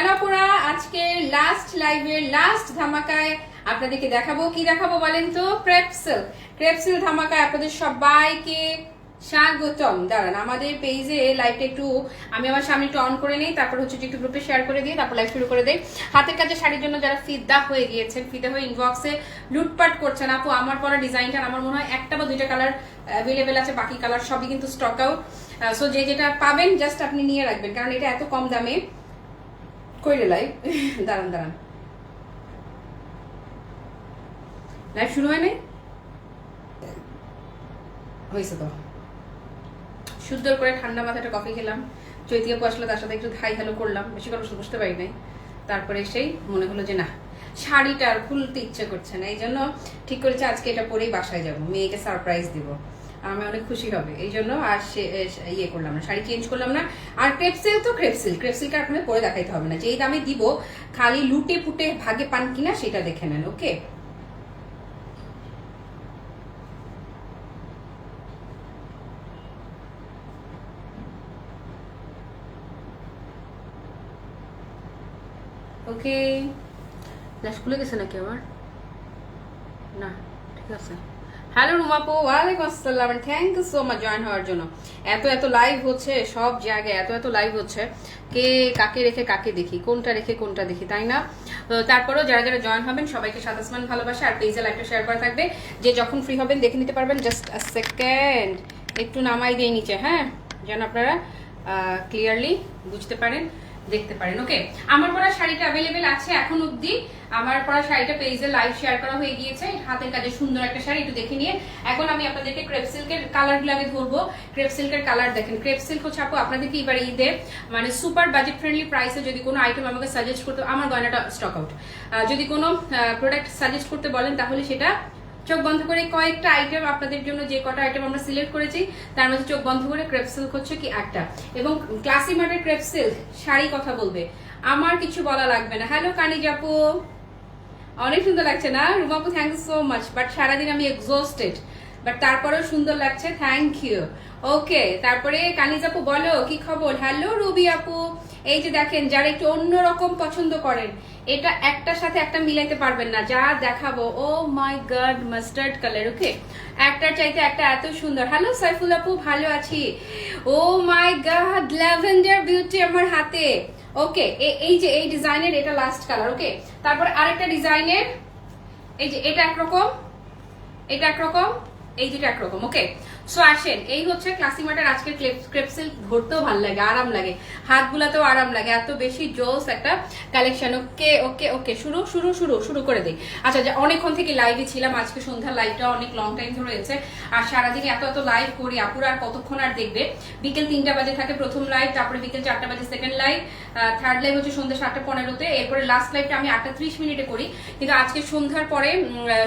Hello আজকে last লাইভের last ধামাকায় আপনাদেরকে দেখাবো, কি দেখাবো বলেন তো? ক্রেপসেল ক্রেপসেল ধামাকায় আপনাদের সবাইকে স্বাগতম। দাঁড়ান, আমাদের পেজে লাইভটা একটু, আমি আমার সামনে একটু অন করে নিই, তারপর হচ্ছে একটু গ্রুপে শেয়ার করে দিই, তারপর লাইভ শুরু করে দেই। হাতের কাছে শাড়ির জন্য যারা ফিদা হয়ে গিয়েছেন, ফিদা হয়ে ইনবক্সে লুটপাট করছেন, আপু, আমার পরা ডিজাইনটা, আমার মনে হয় একটা বা দুইটা কালার অ্যাভেলেবেল আছে, বাকি কালার সবই কিন্তু স্টক আউট সো যে যেটা পাবেন জাস্ট আপনি নিয়ে রাখবেন, কারণ এটা এত কম দামে। কইলে লাইভ দাঁড়ান দাঁড়ান। লাইভ শুরু হয় নাই হয়েছে তো। সুন্দর করে ঠান্ডা মাথাটা কফি খেলাম। চৈতিয়া আসলে তার সাথে একটু হাই হ্যালো করলাম। বেশি কথা বুঝতে পারি নাই। তারপরে সেই মনে হলো যে না, শাড়িটা আর খুলতে ইচ্ছে করছে না। এই জন্য ঠিক করেছে, আজকে এটা পরেই বাসায় যাব। মেয়েকে সারপ্রাইজ দিব। আমি অনেক খুশি হবে। এই জন্য আর ইয়ে করলাম না, শাড়ি চেঞ্জ করলাম না। আর ক্রেপসিল তো ক্রেপসিল ক্রেপসিলটা আপনাকে পরে দেখাইতে হবে না। যেই দামে দিব, খালি লুটে পুটে ভাগে পান কিনা সেটা দেখে নেন ওকে ওকে লাশ খুলে গেছে নাকি আমার না, ঠিক আছে। হ্যালো রুমাপু, ওয়ালাইকুম আসসালাম thank you so much join হওয়ার জন্য। এত এত লাইভ হচ্ছে, সব জায়গায় এত এত লাইভ হচ্ছে। কে কাকে রেখে কাকে দেখি, কোনটা রেখে কোনটা দেখি, তাই না? তারপরেও যারা যারা জয়েন হবেন, সবাইকে সাতাসমান ভালোবাসা, আর পেজে লাইভটা শেয়ার করা থাকবে, যে যখন ফ্রি হবেন, দেখে নিতে পারবেন জাস্ট সেকেন্ড একটু নামাই দিয়ে নিচে হ্যাঁ? যেন আপনারা ক্লিয়ারলি বুঝতে পারেন। দেখতে পারেন ওকে আমার পরা শাড়িটা অ্যাভেলেবেল আছে এখন অবধি। আমার পরা শাড়িটা পেজে লাইভ শেয়ার করা হয়ে গিয়েছে। হাতের কাজে সুন্দর একটা শাড়ি, একটু দেখে নিয়ে। এখন আমি আপনাদেরকে ক্রেপ সিল্কের কালারগুলো আগে ধরবো। ক্রেপ সিল্কের কালার দেখেন ক্রেপ সিল্ক হচ্ছে আপু আপনাদেরকে এবার ঈদে মানে সুপার বাজেট ফ্রেন্ডলি প্রাইসে যদি কোনো আইটেম আমাকে সাজেস্ট করতে, আমার গয়নাটা স্টক আউট যদি কোনো প্রোডাক্ট সাজেস্ট করতে বলেন, তাহলে সেটা চোখ বন্ধ করে কয়েকটা আইটেম আপনাদের জন্য যে কটা আইটেম আমরা সিলেক্ট করেছি, তার মধ্যে চোখ বন্ধ করে ক্রেপ সিল্ক হচ্ছে কি একটা। এবং ক্লাসি মার্টের ক্রেপ সিল্ক শাড়ি কথা বলবে। আমার কিছু বলা লাগবে না। হ্যালো কানিজ আপু। অনেক সুন্দর লাগছে না? রুমাপু thank you so much but সারাদিন আমি এক্সস্টেড বাট তারপরেও সুন্দর লাগছে থ্যাংক ইউ ওকে তারপরে কানিজ আপু বলো, কি খবর? হ্যালো রুবি আপু। এই যে দেখেন, যারা একটু অন্যরকম পছন্দ করেন, এটা একটার সাথে একটা মিলাইতে পারবেন না। যা দেখাবো ও my god mustard colour okay একটার চাইতে একটা এত সুন্দর। হ্যালো সাইফুল আপু, ভালো আছি। Oh my god lavender beauty আমার হাতে। ওকে এই যে, এই ডিজাইনের এটা লাস্ট কালার ওকে তারপর আরেকটা ডিজাইনের, এই যে, এটা একরকম এটা একরকম, এই দুটো একরকম ওকে সো আসেন, এই হচ্ছে ক্লাসি মার্টের আজকের ক্রেপসিল ধরতেও ভালো লাগে, আরাম লাগে। হাত গুলাতেও আরাম লাগে, এত বেশি জোস একটা কালেকশন ওকে ওকে ওকে, শুরু শুরু শুরু শুরু করে দিই। আচ্ছা যে অনেকক্ষণ থেকে লাইভে ছিলাম, আজকে সন্ধ্যার লাইভটা অনেক লং টাইম ধরে হয়েছে আর সারাদিন এত এত লাইভ করি, আপুর আর কতক্ষণ আর দেখবে? বিকেল তিনটা বাজে থাকে প্রথম লাইভ তারপরে বিকেল চারটা বাজে সেকেন্ড লাইভ থার্ড লাইভ হচ্ছে সন্ধ্যা সাতটা পনেরোতে। এরপরে লাস্ট লাইভটা আমি আটটা ত্রিশ মিনিটে করি। কিন্তু আজকে সন্ধ্যার পরে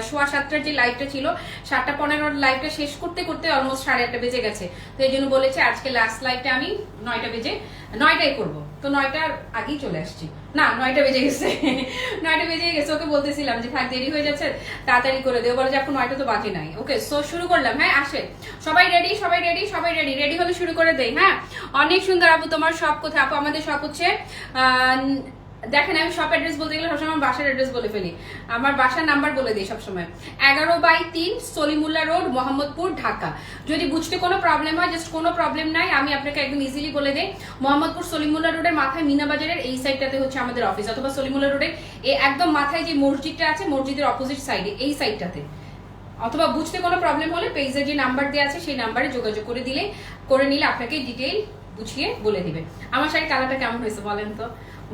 সোয়া সাতটার যে লাইভটা ছিল, সাতটা পনেরোর লাইভটা শেষ করতে করতে অলমোস্ট সাড়ে আটটা বেজে গেছে। তো এই জন্য বলেছে আজকে লাস্ট লাইভটা আমি নয়টা বেজে, নয়টায় করব। তো নয়টার আগেই চলে আসছি। না, নয়টা বেজে গেছে। নয়টা বেজে গেছে, ওকে বলতেছিলাম যে থাক দেরি হয়ে যাচ্ছে, তাড়াতাড়ি করে দেবো বলে যে, এখন নয়টা তো বাজে নাই। ওকে সো শুরু করলাম। হ্যাঁ আসে। সবাই রেডি সবাই রেডি সবাই রেডি রেডি হলে শুরু করে দেই হ্যাঁ? অনেক সুন্দর, আপু, তোমার সব কোথায়? আপু, আমাদের সব হচ্ছে দেখেন, আমি সব অ্যাড্রেস বলতে গেলে সবসময় আমার বাসার অ্যাড্রেস বলে ফেলি। আমার বাসার নাম্বার বলে দিই সবসময়। এগারো বাই তিন সলিমুল্লাহ রোড, মোহাম্মদপুর, ঢাকা। যদি বুঝতে কোনো প্রবলেম হয় জাস্ট কোনো প্রবলেম নাই, আমি আপনাকে একদম ইজিলি বলে দিই। মোহাম্মদপুর সলিমুল্লা রোডের মাথায় মিনা বাজারের এই সাইডটাতে হচ্ছে আমাদের অফিস অথবা সলিমুল্লা রোডের এই একদম মাথায় যে মসজিদটা আছে, মসজিদের অপোজিট সাইডে এই সাইডটাতে অথবা বুঝতে কোনো প্রবলেম হলে পেজের যে নাম্বার দেওয়া আছে, সেই নাম্বারে যোগাযোগ করে দিলে, করে নিলে আপনাকে ডিটেইল বুঝিয়ে বলে দিবে। আমার শাড়ি কালারটা কেমন হয়েছে বলেন তো?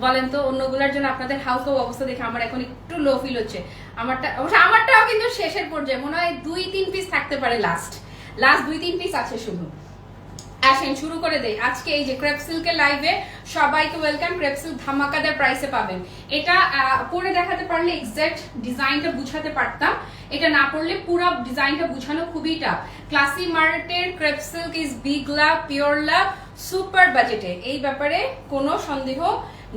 বলেন তো, অন্যগুলোর জন্য আপনাদের হাউ কাউ অবস্থা দেখে আমার এখন একটু লো ফিল হচ্ছে। আমারটা, অবশ্য আমারটাও কিন্তু শেষের পর্যায়ে, মনে হয় দুই তিন পিস থাকতে পারে লাস্ট লাস্ট দুই তিন পিস আছে শুধু। আসেন, শুরু করে দেই। আজকে এই যে ক্রেপ লাইভে সবাইকে ওয়েলকাম ক্রেপ সিল্ক ধামাকাদার প্রাইসে পাবেন। এটা পরে দেখাতে পারলে এক্সাক্ট ডিজাইনটা বুঝাতে পারতাম। এটা না পড়লে পুরো ডিজাইনটা বুঝানো খুবই tough Classy মার্টের crepe is big love pure love super বাজেটে এই ব্যাপারে কোনো সন্দেহ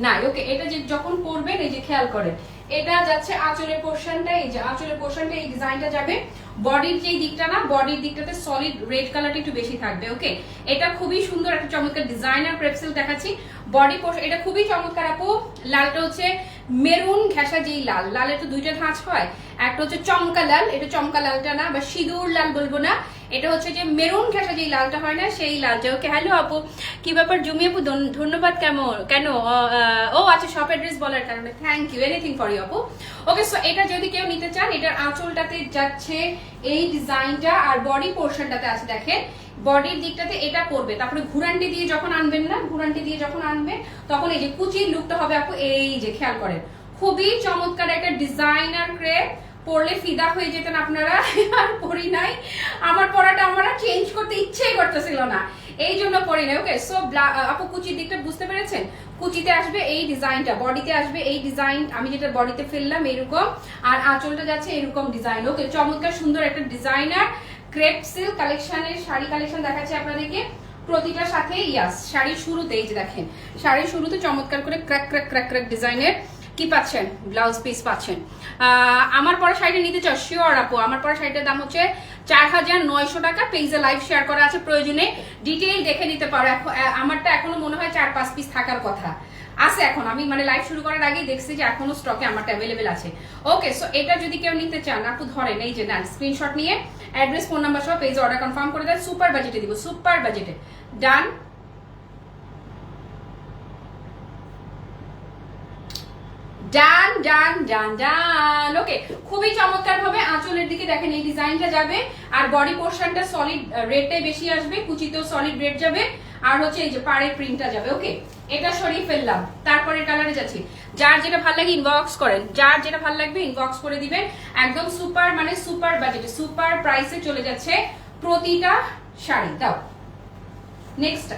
নাই। ওকে এটা যে যখন করবেন এই যে খেয়াল করেন, এটা যাচ্ছে আঁচলের পোর্শনটা এই যে আঁচলের পোর্শনটা এই ডিজাইনটা যাবে। বডির যে দিকটা না বডির দিকটাতে সলিড রেড কালারটা একটু বেশি থাকবে ওকে এটা খুবই সুন্দর একটা চমৎকার ডিজাইনার ক্রেপসেল দেখাচ্ছি। বডি পোর্শন এটা খুবই চমৎকার আপু। লালটা হচ্ছে মেরুন ঘেঁষা যেই লাল। লালের তো দুইটা ধাঁচ হয়। একটা হচ্ছে চমকা লাল, এটা চমকা লালটা না, বা সিঁদুর লাল বলব না। এটা হচ্ছে যে মেরুন ঘেঁষা যেই লালটা হয় না, সেই লালটা ওকে হ্যালো আপু, কি ব্যাপার জমি আপু? ধন- ধন্যবাদ কেমন? কেন? ও আচ্ছা শপ অ্যাড্রেস বলার কারণে। Thank you anything for you আপু। ওকে সো এটা যদি কেউ নিতে চান, এটার আঁচলটাতে যাচ্ছে এই ডিজাইনটা আর বডি পোর্শনটাতে আছে, দেখেন। বডির দিকটাতে এটা করবে তারপরে ঘুরান্টি দিয়ে যখন আনবেন না, ঘুরান্টি দিয়ে যখন আনবেন, তখন এই যে কুচির লুকটা হবে আপু, এই যে, খেয়াল করেন। খুবই চমৎকার একটা ডিজাইনার ক্রেপ পড়লে ফিদা হয়ে যেতেন আপনারা, আর পড়ি নাই। আমার পড়াটা আমার চেঞ্জ করতে ইচ্ছেই করতেছিল না। এই জন্য পড়ি নাই ওকে সো আপু কুচির দিকটা বুঝতে পেরেছেন? কুচিতে আসবে এই ডিজাইনটা বডিতে আসবে এই ডিজাইন আমি যেটা বডিতে ফেললাম এরকম, আর আঁচলটা যাচ্ছে এরকম ডিজাইন ওকে চমৎকার সুন্দর একটা ডিজাইনার ক্রেপ সিল্ক কালেকশনের শাড়ি কালেকশন দেখাচ্ছি আপনাদেরকে। প্রতিটার সাথে ইয়াস শাড়ির শুরুতে, এই যে দেখেন, শাড়ির শুরুতে চমৎকার করে ক্র্যাক ক্র্যাক ক্র্যাক ক্র্যাক ডিজাইনের কি পাচ্ছেন? ব্লাউজ পিস পাচ্ছেন। আমার পরা শাড়িটা নিতে চাও? শিওর আপু। আমার পরা শাড়িটার দাম হচ্ছে চার হাজার নয়শো টাকা। পেজে লাইভ শেয়ার করা আছে, প্রয়োজনে ডিটেইল দেখে নিতে পারো। আমারটা এখনও মনে হয় চার পাঁচ পিস থাকার কথা। আছে এখন। আমি মানে লাইভ শুরু করার আগেই দেখছি যে এখনও স্টকে আমারটা অ্যাভেলেবেল আছে। ওকে সো এটা যদি কেউ নিতে চান, আপু, ধরেন এই যে নেন স্ক্রিনশট নিয়ে অ্যাড্রেস ফোন নাম্বার সহ পেজে অর্ডার কনফার্ম করে দেন। সুপার বাজেটে দিব সুপার বাজেটে ডান ডান ডান ডান ডান। ওকে খুবই চমৎকার ভাবে আঁচলের দিকে দেখেন, এই ডিজাইনটা যাবে। আর বডি পোর্শনটা সলিড রেডটাই বেশি আসবে, কুচিতেও সলিড রেড যাবে। আর হচ্ছে এই যে পাড়ের প্রিন্টটা যাবে ওকে এটা সরিয়ে ফেললাম। তারপরে কালারে যাচ্ছি। যার যেটা ভালো লাগে ইনবক্স করেন। যার যেটা ভালো লাগবে ইনবক্স করে দিবেন। একদম সুপার মানে সুপার বাজেটে সুপার প্রাইসে চলে যাচ্ছে প্রতিটা শাড়ি। দাও। নেক্সট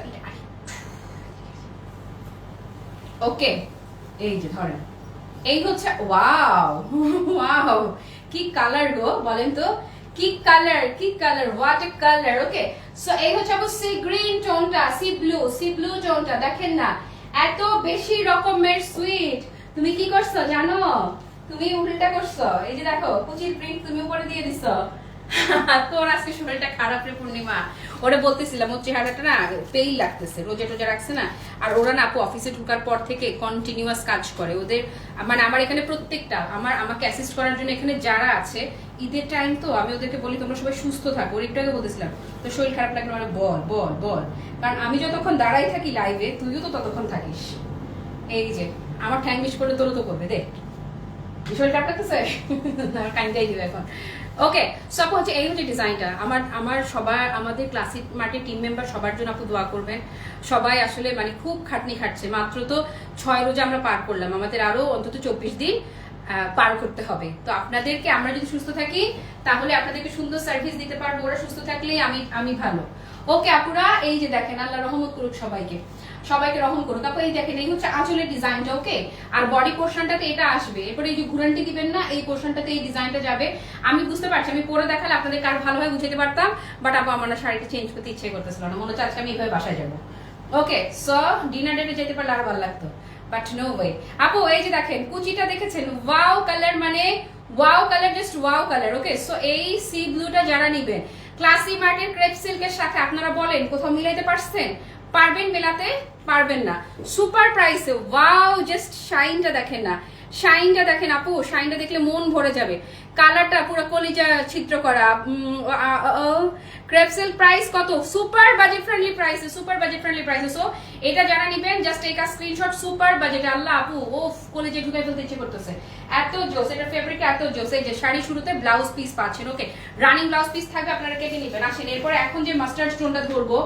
ওকে এই যে ধরেন। এই হচ্ছে, ওয়াও ওয়াও, কি কালার গো, বলেন তো, কি কালার কি colour what a colour okay so এই হচ্ছে আবার সি গ্রিন টোনটা সি ব্লু সি ব্লু টোনটা দেখেন না, এত বেশি রকমের সুইট তুমি কি করছ, জানো? তুমি উল্টা করছ, এই যে দেখো, কুচির প্রিন্ট তুমি উপরে দিয়ে দিছো। তোর আজকে শরীরটা খারাপ রে পূর্ণিমা। ওরা বলতেছিলাম, ওর চেহারাটা না পেইল লাগতেছে, রোজা টোজা রাখছে না। আর ওরা না আপু অফিসে ঢোকার পর থেকে কন্টিনিউয়াস কাজ করে। ওদের মানে আমার এখানে প্রত্যেকটা, আমার, আমাকে অ্যাসিস্ট করার জন্য এখানে যারা আছে, ঈদের টাইম তো আমি ওদেরকে বলি, তোমরা সবাই সুস্থ থাকো। ওর একটু বলতেছিলাম তো শরীর খারাপ লাগলে মানে বল বল বল। কারণ আমি যতক্ষণ দাঁড়াই থাকি লাইভে তুইও তো ততক্ষণ থাকিস। এই যে, আমার ঠ্যাং মিস করলে তোরও তো করবে, দেখ। শরীর খারাপ লাগতেছে? আমার কাইন্দাই দিবে এখন। ওকে সব হচ্ছে এই হচ্ছে ডিজাইনটা আমার আমার সবার, আমাদের ক্লাসিক মার্কেট টিম মেম্বার সবার জন্য আপু দোয়া করবেন। সবাই আসলে মানে খুব খাটনি খাটছে। মাত্র তো ছয় রোজে আমরা পার করলাম। আমাদের আরও অন্তত চব্বিশ দিন পার করতে হবে। তো আপনাদেরকে আমরা যদি সুস্থ থাকি, তাহলে আপনাদেরকে সুন্দর সার্ভিস দিতে পারব। ওরা সুস্থ থাকলেই আমি আমি ভালো। ওকে আপুরা, এই যে দেখেন, আল্লাহ রহমত করুক সবাইকে। সবাইকে রহম করুক তারপর এই দেখেন, এই হচ্ছে আঁচলের ডিজাইনটা, ওকে? আর বডি পোর্শনটাতে এটা আসবে। এরপরে এই যে ঘুরানটি দিবেন না, এই পোর্শনটাতে এই ডিজাইনটা যাবে। আমি বুঝতে পারছি, আমি পরে দেখালে আপনাদের কার ভালোভাবে বুঝাতে পারতাম বাট আপু আমার শাড়িটা চেঞ্জ করতে ইচ্ছে করতেছিল না। মনে হচ্ছে আজকে আমি এইভাবে বাসায় যাব। ওকে সো ডিনার ডেটে যেতে পারলে আরও ভালো লাগতো। বাট নো ওয়ে আপু, এই যে দেখেন, কুচিটা দেখেছেন? ওয়াও কালার মানে wow colour just wow colour okay? So এই সি ব্লুটা যারা নিবেন ক্লাসি মার্টের ক্রেপ সিল্কের সাথে আপনারা বলেন, কোথাও মিলাইতে পারছেন? পারবেন মেলাতে? পারবেন না। সুপার প্রাইসে ওয়াও জাস্ট শাইনটা দেখেন না। শাইনটা দেখেন আপু শাইনটা দেখলে মন ভরে যাবে। কালারটা পুরো কলিজা ছিদ্র করা ক্রেপসেল প্রাইস কত? সুপার বাজেট ফ্রেন্ডলি প্রাইসে সুপার বাজেট ফ্রেন্ডলি প্রাইসে সো এটা যারা নিবেন জাস্ট এই স্ক্রিনশট সুপার বাজেট আল্লাহ আপু ও কলেজে ঢুকাই ফেলতে ইচ্ছে করতেছে। এত জোস, এটা ফেব্রিক এত জোস। এই যে শাড়ি শুরুতে ব্লাউজ পিস পাচ্ছেন ওকে রানিং ব্লাউজ পিস থাকবে, আপনারা কেটে নেবেন। আসেন, এরপরে এখন যে মাস্টার্ড স্টোনটা ধরবো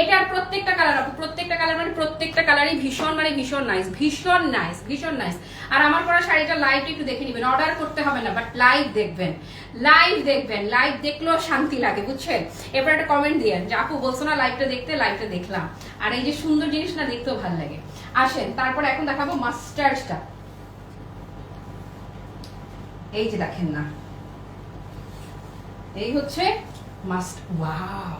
এটার প্রত্যেকটা কালার আপু, প্রত্যেকটা কালার মানে প্রত্যেকটা কালারই ভীষণ মানে ভীষণ নাইস ভীষণ নাইস ভীষণ নাইস আর আমার পরা শাড়িটা লাইভ একটু দেখে নেবেন অর্ডার করতে হবে না বাট লাইভ দেখবেন লাইভ দেখবেন লাইভ দেখলেও শান্তি লাগে, বুঝছেন? এরপর একটা কমেন্ট দিয়েন যে, আপু, বলছো না লাইভটা দেখতে লাইভটা দেখলাম। আর এই যে সুন্দর জিনিস না দেখতেও ভালো লাগে। আসেন, তারপর এখন দেখাবো মাস্টার্সটা এই যে দেখেন না। এই হচ্ছে মাস্ট ওয়াও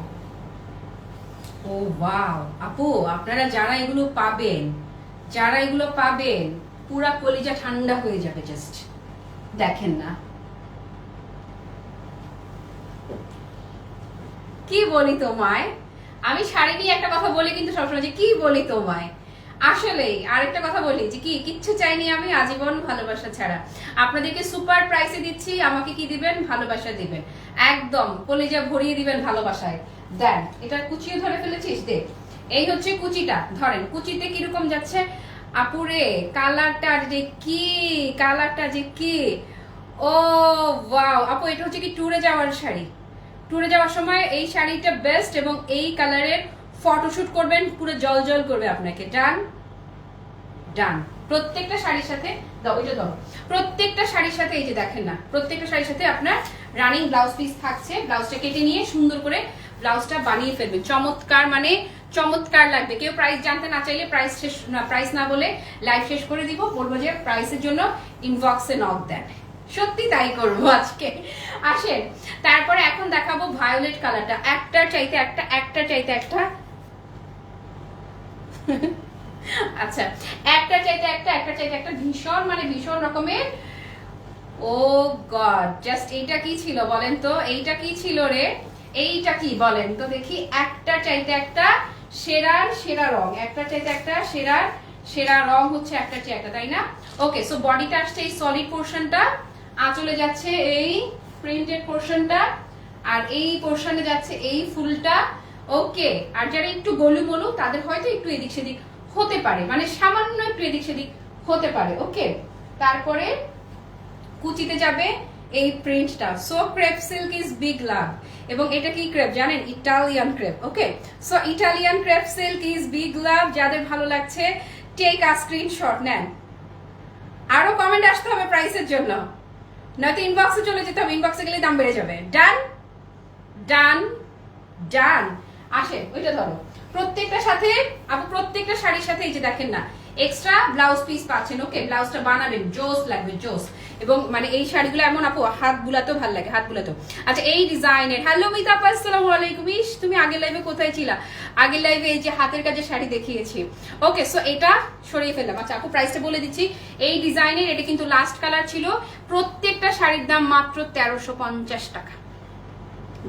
ও, ওয়াও। আপু, আপনারা যারা এগুলো পাবেন, যারা এগুলো পাবেন, পুরা কলিজা ঠান্ডা হয়ে যাবে জাস্ট দেখেন না। কি বলি তোমায়? আমি শাড়ি নিয়ে একটা কথা বলি কিন্তু সবসময় যে কি বলি তোমায়? আসলেই আরেকটা কথা বলি যে কি, কিচ্ছু চাইনি আমি, আজীবন ভালোবাসা ছাড়া। আপনাদেরকে সুপার প্রাইসে দিচ্ছি, আমাকে কি দিবেন? ভালোবাসা দিবেন। একদম, কলেজা ভরিয়ে দিবেন ভালোবাসায়। দেন এটা কুচিও ধরে ফেলেছিস দে এই হচ্ছে কুচিটা, ধরেন কুচিতে কীরকম যাচ্ছে? আপুরে, কালারটা যে কি, কালারটা যে কি। ও, ওয়াও, আপু, এটা হচ্ছে কি ট্যুরে যাওয়ার শাড়ি। ট্যুরে যাওয়ার সময় এই শাড়িটা বেস্ট এবং এই কালারের ফটোশুট করবেন, পুরো জল জল করবে আপনাকে। ডান ডান প্রত্যেকটা শাড়ির সাথে, দাও ওইটা দাও। প্রত্যেকটা শাড়ির সাথে, এই যে দেখেন না, প্রত্যেকটা শাড়ির সাথে আপনার রানিং ব্লাউজ পিস থাকছে। ব্লাউজটা কেটে নিয়ে সুন্দর করে ব্লাউজটা বানিয়ে ফেলবে। চমৎকার মানে চমৎকার লাগবে। কেউ প্রাইস জানতে না চাইলে প্রাইস শেষ, না প্রাইস না বলে লাইভ শেষ করে দিব। বলব যে প্রাইসের জন্য ইনবক্সে নক দেন। সত্যি তাই করব আজকে। আসেন, তারপরে এখন দেখাবো ভায়োলেট কালারটা একটার চাইতে একটা একটার চাইতে একটা। আচ্ছা একটা চাইতে একটা একটা চাইতে একটা ভীষণ মানে ভীষণ রকমের। ও গড জাস্ট এইটা কি ছিল বলেন তো? এইটা কি ছিল রে? এইটা কি বলেন? তো দেখি, একটা চাইতে একটা সেরার সেরা রং, একটা চাইতে একটা সেরার সেরা রং হচ্ছে একটা চাইতে একটা তাই না? ওকে সো বডিটা আসছে এই সলিড পোর্শনটা আঁচলে যাচ্ছে এই প্রিন্টেড পোর্শনটা আর এই পোর্শনে যাচ্ছে এই ফুলটা। ওকে আর যারা একটু গলু মলু তাদের হয়তো একটু এদিক সেদিক হতে পারে মানে সামান্য একটু এদিক সেদিক হতে পারে ওকে তারপরে কুচিতে যাবে এই প্রিন্টটা so crepe silk is big love এবং এটা কি ক্রেপ জানেন? Italian crepe okay so Italian crepe silk is big love যাদের ভালো লাগছে টেক আ স্ক্রিনশট নেন। আরও কমেন্ট আসতে হবে প্রাইসের জন্য। নয়তো ইনবক্সে চলে যেতে হবে ইনবক্সে গেলে দাম বেড়ে যাবে। ডান ডান ডান আসে ওইটা ধরো। প্রত্যেকটা সাথে, আপু, প্রত্যেকটা শাড়ির সাথে এই যে দেখেন না এক্সট্রা ব্লাউজ পিস পাচ্ছেন ওকে ব্লাউজটা বানাবেন, জোস লাগবে, জোস। এবং মানে এই শাড়িগুলো এমন আপু, হাত বুলাতেও ভালো লাগে, হাত বুলাতেও। আচ্ছা এই ডিজাইনের। হ্যালো মিতা আপা, আসসালামু আলাইকুম। ইস, তুমি আগের লাইভে কোথায় ছিলা? আগের লাইভে এই যে হাতের কাজে শাড়ি দেখিয়েছি। ওকে সো এটা সরিয়ে ফেললাম। আচ্ছা আপু প্রাইসটা বলে দিচ্ছি। এই ডিজাইনের, এটা কিন্তু লাস্ট কালার ছিল। প্রত্যেকটা শাড়ির দাম মাত্র তেরোশো পঞ্চাশ টাকা।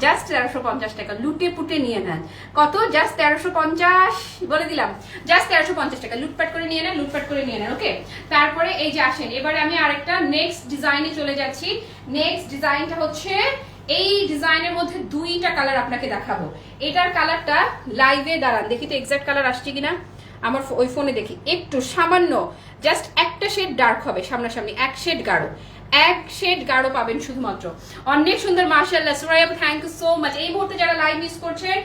জাস্ট তেরোশো পঞ্চাশ টাকা। লুটে পুটে নিয়ে নেন। কত? জাস্ট তেরোশো পঞ্চাশ। বলে দিলাম। জাস্ট তেরোশো পঞ্চাশ টাকা। লুটপাট করে নিয়ে নেন, লুটপাট করে নিয়ে নেন ওকে তারপরে এই যে আসেন, এবারে আমি আরেকটা নেক্সট ডিজাইনে চলে যাচ্ছি। নেক্সট ডিজাইনটা হচ্ছে, এই ডিজাইনের মধ্যে দুইটা কালার আপনাকে দেখাবো। এটার কালারটা লাইভে দাঁড়ান। দেখি তো এক্সাক্ট কালার আসছে কিনা। আমার ওই ফোনে দেখি। একটু সামান্য জাস্ট একটা শেড ডার্ক হবে সামনাসামনি, এক শেড গাঢ়। এক শেড গাঢ় পাবেন শুধুমাত্র। অনেক সুন্দর মার্শাল্লাহ Suraiya thank you so much এই মুহূর্তে যারা লাইভ মিস করছেন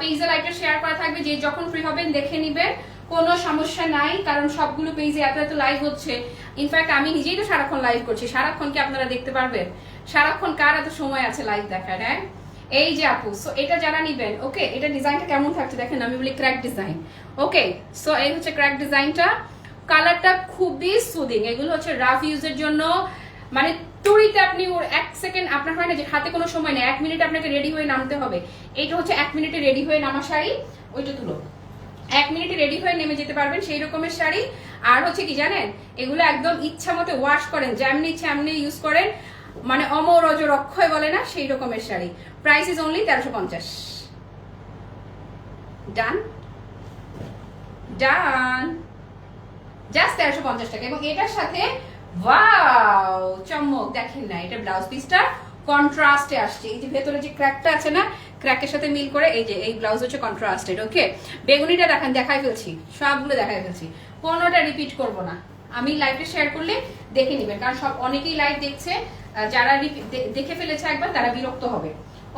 পেজে লাইভটা শেয়ার করা থাকবে। যে যখন ফ্রি হবেন, দেখে নিবেন। কোনো সমস্যা নাই, কারণ সবগুলো পেজে এত এত লাইভ হচ্ছে। ইনফ্যাক্ট আমি নিজেই তো সারাক্ষণ লাইভ করছি। সারাক্ষণ কি আপনারা দেখতে পারবেন? সারাক্ষণ কার এত সময় আছে লাইভ দেখার হ্যাঁ? এই যে আপু সো এটা যারা নিবেন ওকে এটা ডিজাইনটা কেমন থাকছে? দেখেন, আমি বলি ক্র্যাক ডিজাইন ওকে সো এই হচ্ছে ক্র্যাক ডিজাইনটা কালারটা খুবই সুদিং এগুলো হচ্ছে রাফ ইউজের জন্য মানে টুরিতে আপনি ওর এক সেকেন্ড আপনার হয় না যে হাতে কোনো সময় নেই, এক মিনিট আপনাকে রেডি হয়ে নামতে হবে। এইটা হচ্ছে এক মিনিটে রেডি হয়ে নামা শাড়ি, ওইটা তুলো। এক মিনিটে রেডি হয়ে নেমে যেতে পারবেন সেই রকমের শাড়ি। আর হচ্ছে কি জানেন, এগুলো একদম ইচ্ছা মতো ওয়াশ করেন, যেমনি ইচ্ছা এমনি ইউজ করেন। মানে অমর অজর অক্ষয় বলে না, সেই রকমের শাড়ি। প্রাইস ইজ অনলি তেরোশো পঞ্চাশ। ডান ডান জাস্ট তেরোশো পঞ্চাশ টাকা। এবং এটার সাথে ওয়াও চমক। দেখেন না, এটা ব্লাউজ পিসটা কন্ট্রাস্টে আসছে। এই যে ভেতরে যে ক্র্যাকটা আছে না ক্র্যাকের সাথে মিল করে এই যে, এই ব্লাউজ হচ্ছে কন্ট্রাস্টেড ওকে বেগুনিটা দেখেন, দেখাই ফেলছি, সবগুলো দেখাই ফেলছি। কোনোটা রিপিট করব না। আমি লাইভটা শেয়ার করলে দেখে নেবেন, কারণ সব অনেকেই লাইভ দেখছে যারা দেখে ফেলেছে একবার, তারা বিরক্ত হবে।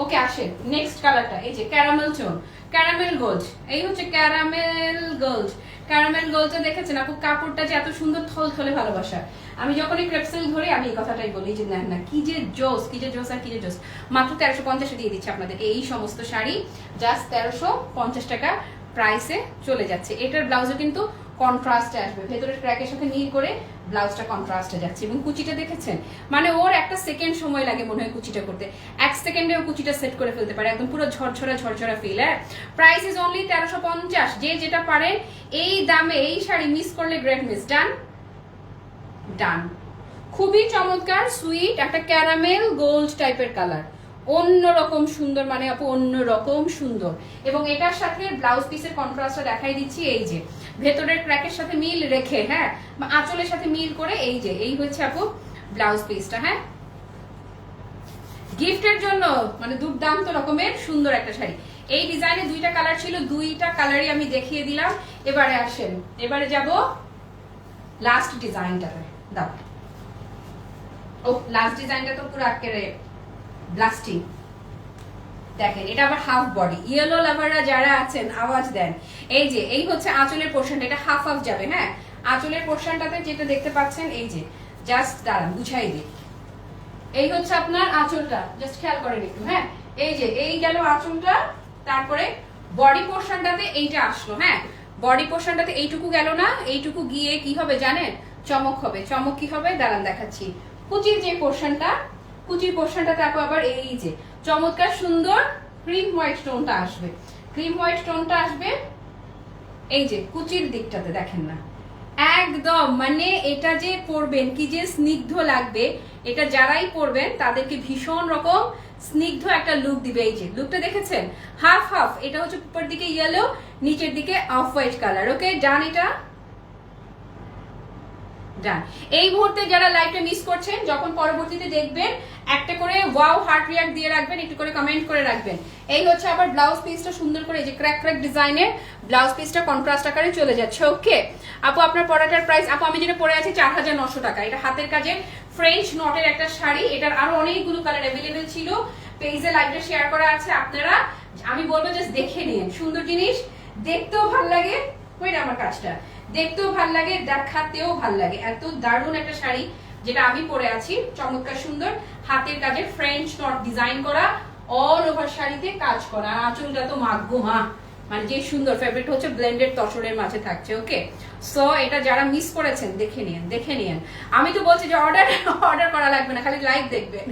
ওকে আসেন নেক্সট কালারটা এই যে ক্যারামেল টোন ক্যারামেল গোল্ড এই হচ্ছে ক্যারামেল গোল্ড ক্যারামেল গোল্ডটা দেখেছেন আপু? কাপড়টা যে এত সুন্দর থল থলে ভালোবাসা। আমি যখন এই ক্রেপসেল ধরি, আমি এই কথাটাই বলি যে, না না, কি যে জোস কি যে জোস আর কি যে জোস মাত্র তেরোশো পঞ্চাশে দিয়ে দিচ্ছে আপনাদেরকে এই সমস্ত শাড়ি জাস্ট তেরোশো পঞ্চাশ টাকা প্রাইসে চলে যাচ্ছে। এটার ব্লাউজও কিন্তু কন্ট্রাস্টে আসবে। ভেতরের ক্র্যাকের সাথে মিল করে ব্লাউজটা কন্ট্রাস্টে যাচ্ছে। এবং কুচিটা দেখেছেন? মানে ওর একটা সেকেন্ড সময় লাগে মনে হয় কুচিটা করতে। এক সেকেন্ডে ও কুচিটা সেট করে ফেলতে পারে। একদম পুরো ঝরঝরা ঝরঝরা ফিল হ্যাঁ? প্রাইস ইজ অনলি তেরোশো পঞ্চাশ। যে যেটা পারেন, এই দামে এই শাড়ি মিস করলে গ্রেট মিস ডান ডান। খুবই চমৎকার, সুইট, একটা ক্যারামেল গোল্ড টাইপের কালার। অন্যরকম সুন্দর মানে আপু, অন্যরকম সুন্দর। এবং এটার সাথে ব্লাউজ পিসের কন্ট্রাস্টটা দেখাই দিচ্ছি, এই যে। ভেতরের ক্র্যাকের সাথে মিল রেখে হ্যাঁ? আঁচলের সাথে মিল করে, এই যে, এই হচ্ছে আপু ব্লাউজ পিসটা হ্যাঁ? গিফটের জন্য মানে দুর্দান্ত রকমের সুন্দর একটা শাড়ি। এই ডিজাইনে দুইটা কালার ছিল, দুইটা কালারই আমি দেখিয়ে দিলাম। এবারে আসেন, এবারে যাব লাস্ট ডিজাইনটাতে দাও। ও লাস্ট ডিজাইনটা তো পুরো আটকে ব্লাস্টিং দেখেন, এটা আবার হাফ বডি ইয়েলো লাভাররা যারা আছেন, আওয়াজ দেন। এই যে, এই হচ্ছে আঁচলের পোর্শনটা এটা হাফ হাফ যাবে হ্যাঁ? আঁচলের পোর্শনটাতে যেটা দেখতে পাচ্ছেন, এই যে জাস্ট দাঁড়ান, বুঝাই দিই। এই হচ্ছে আপনার আঁচলটা জাস্ট খেয়াল করেন একটু হ্যাঁ? এই যে, এই গেল আঁচলটা, তারপরে বডি পোর্শনটাতে এইটা আসলো হ্যাঁ? বডি পোর্শনটাতে এইটুকু গেল না, এইটুকু গিয়ে কি হবে জানেন? চমক হবে, চমক কি হবে? দাঁড়ান দেখাচ্ছি। কুচির যে পোর্শনটা কুচির পোর্শনটাতে আপু আবার এই যে, চমৎকার সুন্দর ক্রিম হোয়াইট স্টোনটা আসবে। ক্রিম হোয়াইট স্টোনটা আসবে এই যে, কুচির দিকটাতে, দেখেন না। একদম মানে এটা যে পরবেন, কি যে স্নিগ্ধ লাগবে, এটা যারাই পরবেন, তাদেরকে ভীষণ রকম স্নিগ্ধ একটা লুক দিবে। এই যে লুকটা দেখেছেন? হাফ হাফ এটা হচ্ছে উপর দিকে ইয়েলো নিচের দিকে off white colour okay done এটা? ডান এই মুহূর্তে যারা লাইভটা মিস করছেন, যখন পরবর্তীতে দেখবেন, একটা করে ওয়াও হার্ট রিয়াক্ট দিয়ে রাখবেন, একটু করে কমেন্ট করে রাখবেন। এই হচ্ছে আবার ব্লাউজ পিসটা সুন্দর করে যে ক্র্যাক ক্র্যাক ডিজাইনের ব্লাউজ পিসটা কন্ট্রাস্ট আকারে চলে যাচ্ছে ওকে আপু, আপনার পড়াটার প্রাইস আপু, আমি যেটা পরে আছি চার হাজার নশো টাকা। এটা হাতের কাজে ফ্রেঞ্চ নটের একটা শাড়ি, এটার আরও অনেকগুলো কালার অ্যাভেলেবেল ছিল। পেজে লাইভটা শেয়ার করা আছে, আপনারা, আমি বলব জাস্ট দেখে নিন। সুন্দর জিনিস, দেখতেও ভালো লাগে। ওইটা আমার কাজটা। দেখতেও ভালো লাগে, দেখাতেও ভালো লাগে। এত দারুণ একটা শাড়ি যেটা আমি পরে আছি। চমৎকার সুন্দর। হাতের কাজে ফ্রেঞ্চ নট ডিজাইন করা অল ওভার শাড়িতে কাজ করা। আঁচলটা তো মাগো মা। মানে যে সুন্দর ফেভারিট হচ্ছে ব্লেন্ডেড তসরের মাঝে থাকছে ওকে সো এটা যারা মিস করেছেন, দেখে নিন দেখে নিন আমি তো বলছি যে অর্ডার অর্ডার করা লাগবে না, খালি লাইভ দেখবেন।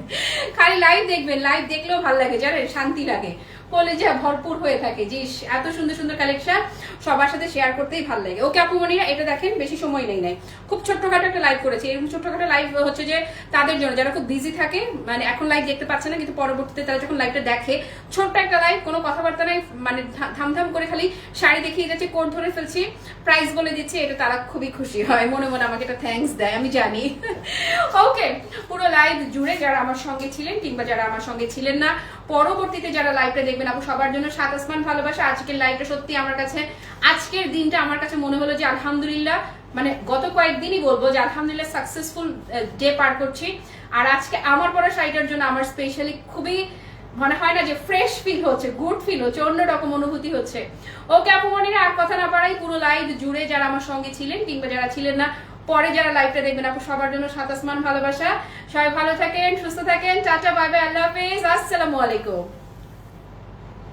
খালি লাইভ দেখবেন লাইভ দেখলেও ভালো লাগে, জানেন? শান্তি লাগে। কলেজে ভরপুর হয়ে থাকে। যে এত সুন্দর সুন্দর কালেকশন সবার সাথে শেয়ার করতেই ভালো লাগে। ওকে আপু মনিরা, এটা দেখেন, বেশি সময় নেই নাই। খুব ছোট্টখাটো একটা লাইভ করেছি। এরকম ছোট্টখাটো লাইভ হচ্ছে যে, তাদের জন্য, যারা খুব বিজি থাকে মানে এখন লাইভ দেখতে পাচ্ছে না, কিন্তু পরবর্তীতে তারা যখন লাইভটা দেখে, ছোট্ট একটা লাইভ কোনো কথাবার্তা নাই মানে ধা- থামথাম করে খালি শাড়ি দেখিয়ে যাচ্ছে কোড ধরে ফেলছি প্রাইস বলে দিচ্ছে, এটা তারা খুবই খুশি হয়। মনে মনে আমাকে এটা থ্যাঙ্কস দেয়, আমি জানি। ওকে পুরো লাইভ জুড়ে যারা আমার সঙ্গে ছিলেন, কিংবা যারা আমার সঙ্গে ছিলেন না, পরবর্তীতে যারা লাইভটা দেখবেন আপু, সবার জন্য সাত আসমান ভালোবাসা। আজকের লাইভটা সত্যি আমার কাছে, আজকের দিনটা আমার কাছে মনে হলো যে আলহামদুলিল্লাহ মানে গত কয়েকদিনই বলব যে আলহামদুলিল্লাহ সাকসেসফুল ডে পার করছি। আর আজকে আমার পরা শাড়িটার জন্য আমার স্পেশালি খুবই, মনে হয় না যে ফ্রেশ ফিল হচ্ছে গুড ফিল হচ্ছে, অন্যরকম অনুভূতি হচ্ছে। ওকে আপু, মনিরা, আর কথা না পারাই পুরো লাইভ জুড়ে যারা আমার সঙ্গে ছিলেন কিংবা যারা ছিলেন না, পরে যারা লাইভটা দেখবেন আপু, সবার জন্য সাত আসমান ভালোবাসা। সবাই ভালো থাকেন, সুস্থ থাকেন, টাটা বাই বাই আল্লাহ হাফেজ, আসসালামু আলাইকুম।